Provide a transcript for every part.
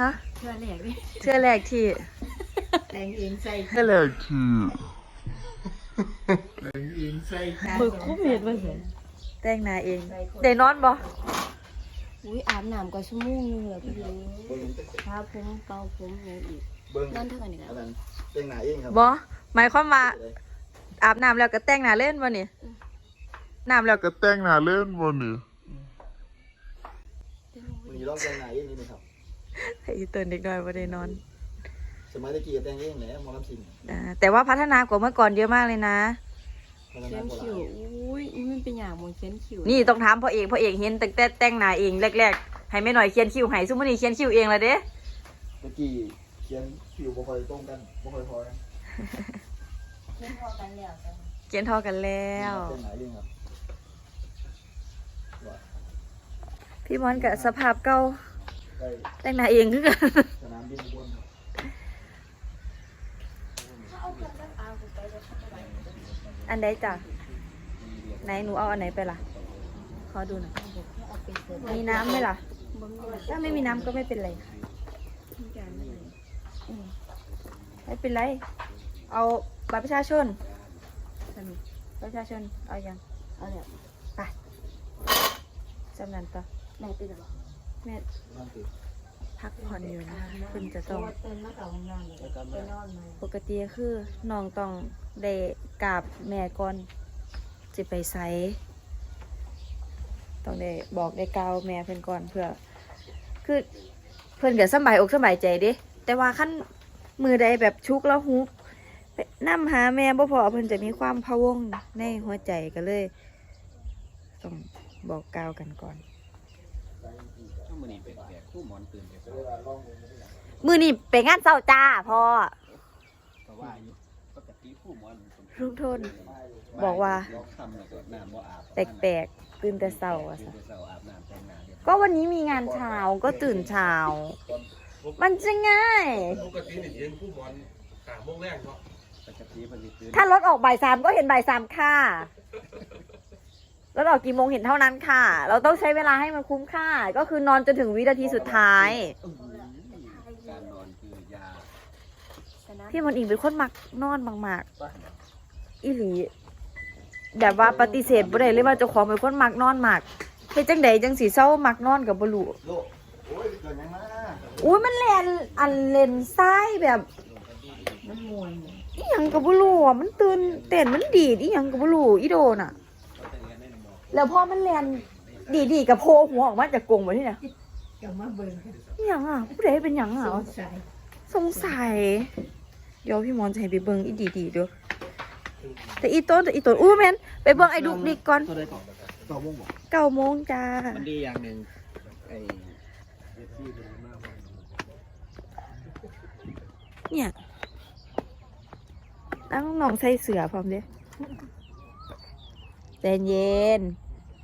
ฮะเชื่อแหลกดิเทื่อแรกที่แต่งเองใส่เทื่อแรกที่เปิดคุ้มเห็ดมาสิแต่งหน้าเองได้นอนบ่อุ้ยอาบน้ำก็ชั่วโมงนึงแล้วพี่รู้ทาผมเป่าผมอย่างอีกเบิ้งนั่นเท่ากันอีกอันแล้วนั้นเต้งหนาเองครับบ่หมายความว่าอาบน้ำแล้วก็แต่งหน้าเล่นบ่นี่น้ำแล้วก็แต่งหน้าเล่นบ่นี่มันมีรอบเต้งหนาเองนี่นะครับ ไอ้ตื่นเด็กน้อยบ่ได้นอน สมัยตะกี้ก็แต่งเองแหละหมอลำซิงอ่าแต่ว่าพัฒนากว่าเมื่อก่อนเยอะมากเลยนะพัฒเขีนายนโบคิวราณอุ้ยมันเป็นอย่างมันเขียนคิวนี่ต้องถามพ่อเอกพ่อเอกเห็นตั้งแต่แต่งหน้าเองแรกๆให้แม่หน่อยเขียนคิ้วให้ซุมื้อนี้เขียนคิ้วเองและเด้ตะกี้เขียนคิวบ่ค่อยตรงกันบ่ค่อยพอกันเขียนพอกันแล้วกันเขียนเท่อกันแล้วเต้งหนาเองครับ พี่มอนกับสภาพเก่าใกล้ แต่งหน้าเองคือกันสนามบินอุบลครับอันใดจ้ะไหนหนูเอาอันไหนไปล่ะ ขอดูหน่อยเอาไปเปิดมีน้ำไหมล่ะบ่มีถ้าไม่มีน้ำก็ไม่เป็นไรค่ะทุกอย่างไม่เลยอืมไม่เป็นไร เอาบัตรประชาชนสมิบัตรประชาชน เอายังเอาเนี่ยไปจำนันต่อแม่ตื่นหรอ แม่นั่นคือพักผ่อนอยู่นะคะคุณจะต้องตื่นมาเก่าห้องนอนเลยไปนอนมาปกติคือน้องต้องได้กราบแม่ก่อนจะไปไสต้องได้บอกได้กล่าวแม่เพิ่นก่อนเพื่อ คือเพิ่นก็สำบายอกสำบายใจเด้แต่ว่าขั้นมือใดแบบชุกแล้วฮุกไปนํหาแม่บ่พอเพิ่นจะมีความพะวงในหัวใจก็เลย ต้องบอกกล่าวกันก่อนถ้า มันนี่เป็นแขกผู้หมอนตื่นแต่เช้ามือนี่ไปงานเศร้าจ้าพ่อ ก็ว่าอยู่ปกติผู้หมอนเป็นคนลุงทนบอกว่าเราทำแล้วก็น้ำบ่อาบแปลกๆตื่นแต่เศร้าอะตื่นซะแต่เช้าอาบน้ำแต่งหน้าเรียบร้อยก็วันนี้มีงานเช้าก็ตื่นเช้า มันจะง่าย ปกตินี่เย็นผู้หมอนหาโมงแรกเนาะปกติมันสิตื่นถ้ารถออกบ่ายสามก็เห็นบ่ายสามค่ะ รถออกกี่โมงเห็นเท่านั้นค่ะ เราต้องใช้เวลาให้มันคุ้มค่า ก็คือนอนจนถึงวินาทีสุดท้าย การนอนคือยาพี่มนต์อิงเป็นคนมักนอนมากๆอีหลีแบบว่าปฏิเสธบ่ได้เลยว่าเจ้าของเป็นคนมักนอนมากเฮ็ดจังใดจังสีเศร้ามักนอนกับบ่รู้โลกโอ้ยเกิดยังมาอุ้ยมันแลนอันเลนซ้ายแบบมันมวนอีหยังกับบ่รู้อะมันตื่นเต้นมันดีดอีหยังกับบ่รู้อีโดน่ะ แล้วพอมันแลนดีดีๆกับโพหัวออกมาจากกรงบ่ที่เนี่ยจะมาเบิ่งอีหยังอะผู้ใดเป็นหยังอะสงสัยสงสัย เดี๋ยวพี่มอนจะให้ไปเบิ่งอีดีดีๆเด้อแต่อีต้นแต่อีต้นอู้แม่นไปเบิ่งไอ้ดุกดิกก่อนเท่าไรก่อนต่อวงบอกเก้าโมงจ้า มันดีอย่างหนึ่งไอ้เนี่ยตั้งน้องใส่เสือพร้อมเด้ใจเย็น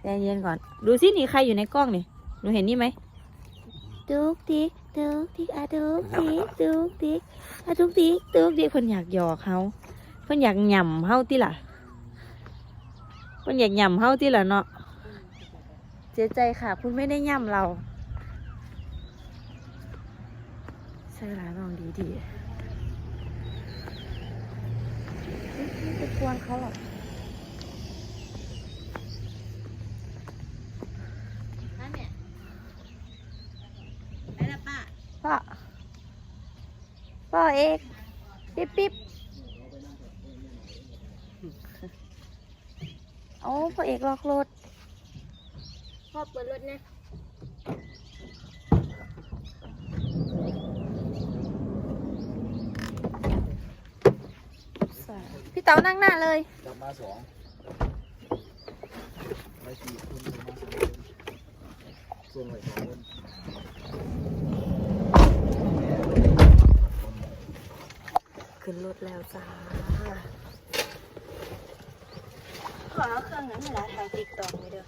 ใจเย็นก่อน ดูสินี่ใครอยู่ในกล้องนี่หนูเห็นนี่ไหมดุกดิกดุกดิกอะดุกดิกดุกดิกอะดุกดิกดุกดิกเพิ่นอยากหยอกเขาเพิ่นอยากหย่ำเฮาติล่ะเพิ่นอยากหย่ำเฮาติล่ะเนาะเสียใจค่ะคุณไม่ได้หย่ำเราใช่ร้านลองดีดีๆไม่ไปกวนเขาหรอก นั่นเนี่ยไปละป้า พ่อ พ่อเอกปิ๊บปิ๊บโอ้พ่อเอกล็อกรถพ่อเปิดรถเนี่ยพี่เต๋านั่งหน้าเลยกลับมาสองไปสี่คนมาสองส่วนไหนสองคน ขึ้นรถแล้วจ้าขอเอาเครื่องนั้นให้ละถ่ายติ๊กต็อกไว้เด้อ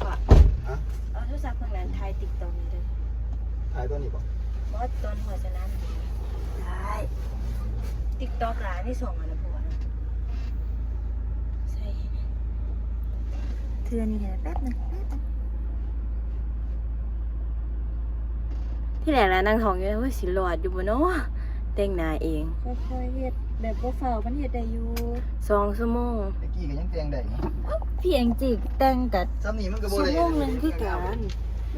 ขอเอาโทรศัพท์เครื่องนั้นถ่ายติ๊กต็อกไว้เด้อถ่ายตัวนี้ป่ะเพราะว่าตอนหัวชนะได้ติ๊กต็อกหลานที่ส่งมาแล้วพวกใช่เทือนี่แหละแป๊บหนึงแป๊บหนึง ที่แรกนะนางทองอยู่ว่าสิรอดอยู่บ่เนาะแต่งหน้าเองค่อยๆเฮ็ดแบบบ่เฝ้ามันเฮ็ดได้อยู่สองชั่วโมงไอ้กี้ก็ยังแต่งได้นะพี่แองจิแต่งกับซ้ำนี่มันก็บ่ชั่วได้โมงหนึงคือกัน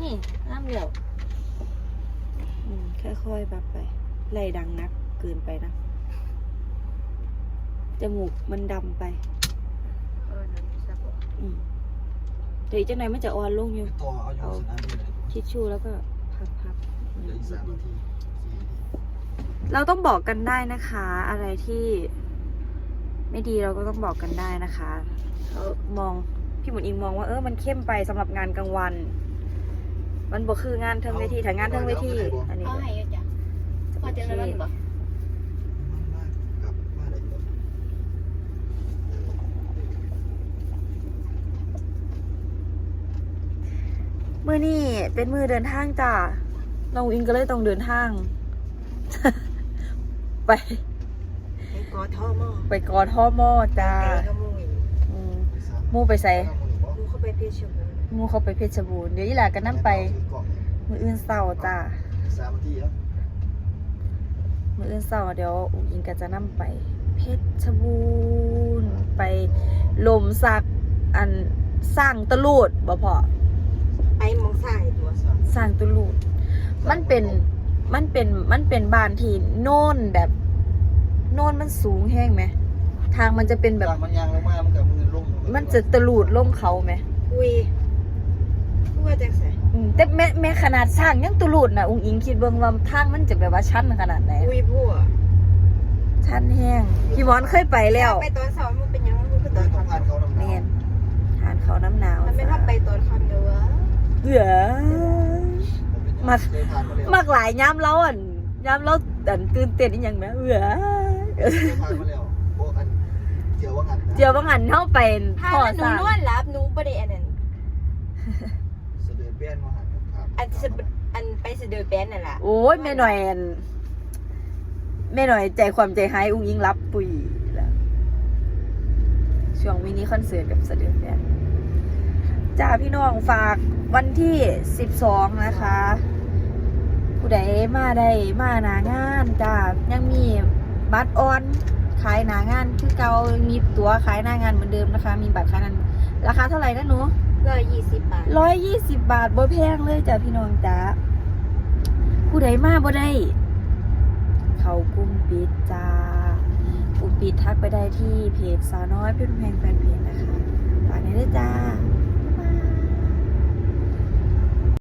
นี่น้ำเหลวอืมค่อยๆแบบไปไล่ดังนักเกินไปนะจมูกมันดำไปอืมเดี๋ยวอีกจังไหนมันจะอ่อนลงอยู่ ต่อเอาอยู่สนามบินเลยทิชชู่แล้วก็พับเหลืออีกสามนาทีสี่นาทีๆ เราต้องบอกกันได้นะคะ อะไรที่ ไม่ดีเราก็ต้องบอกกันได้นะคะเขามองพี่หมุนอิงมองว่าเออมันเข้มไปสำหรับงานกลางวัน มันบ่คืองานเทิงเวทีถ้างานเทิงเวทีอันนี้เอาให้อยู่จ้ะพอเจอแล้วมันบ่มันมากกลับมาได้อยู่มือนี่เป็นมือเดินทางจ้ะ น้องอิงก็เลยต้องเดินทาง ไปไอ้กอท่อหม้อไปกอท่อหม้อจ้าไอ้ขโมยอืมไปสามหมู่ไปใส่กูเข้าไปเพชรบูรณ์หมู่เขาไปเพชรบูรณ์เดี๋ยวอีหลากันนั่ไป มืออื่นเศร้าจ้าสามนาทีแล้วมืออื่นเศร้าเดี๋ยวอุ้งอิงก็จะนั่ไป เพชรบูรณ์ไปลมสักอันสร้างตะลูดบ่พอไอ้มองซ้ายตัวสร้างตะลูด มันเป็นมันเป็นมันเป็นบ้านที่โน่นแบบ โน่นมันสูงแห้งไหม ทางมันจะเป็นแบบต่างมันยางลงมามันกับมือลงมันจะตะลูดลงเขาไหมอุ้ยกูว่าจังไสอืมแต่แม้แม้ขนาดสร้างยังตะลูดนะอุ้งอิงคิดเบิ่งว่าทางมันจะแบบว่าชันขนาดไหนอุ้ยพวกชันแห้งพี่มอนเคยไปแล้วไปตอนเช้ามันเป็นหยังมันคือตต้ออนงค่ำผ่านเขาลำเมนทานเขาวน้ำหนาวมันไม่ถ้าไปตอนค่ำเด้อวะเหือ มักเคยผ่านมาแล้วมักหลายย้ำเล้าอะย้ำเล้าอันตื่นเต้นอีหยังนะเหือเคยผ่านมาแล้วโอ้อันเจียวว่างันนะเดี๋ยวบางหันเข้าไปถ้าพ่อหนูสร้างนวดรับหนูบ่ได้อันนั้นเสด็จเบี้ยนมาหันครับอันสะอันไปสะเดือแบนนั่นล่ะโอ้ยแม่หน่อยอันแม่หน่อยใจความใจหายอุ้งยิงรับปุ๋ยแล้วช่วงมินิคอนเสิร์ตกับเสด็จเนี่ย จ้าพี่น้องฝากวันที่ 12 นะคะ ผู้ใดมาได้มาหนางานจ้ายังมีบัตรออนขายหนางานคือเก่ามีตั๋วขายหน้างานเหมือนเดิมนะคะ มีบัตรขายนั้นราคาเท่าไหร่นะหนูร้อยยี่สิบบาทร้อยยี่สิบบาทบ่แพงเลยจ้ะพี่น้องจ้าผู้ใดมาบ่ได้ เขากลุ่มปิดจ้ากลุ่มปิดทักไปได้ที่เพจสาวน้อยเพื่อนแพงแฟนเพจนะคะฝากในอยด้วยจ้า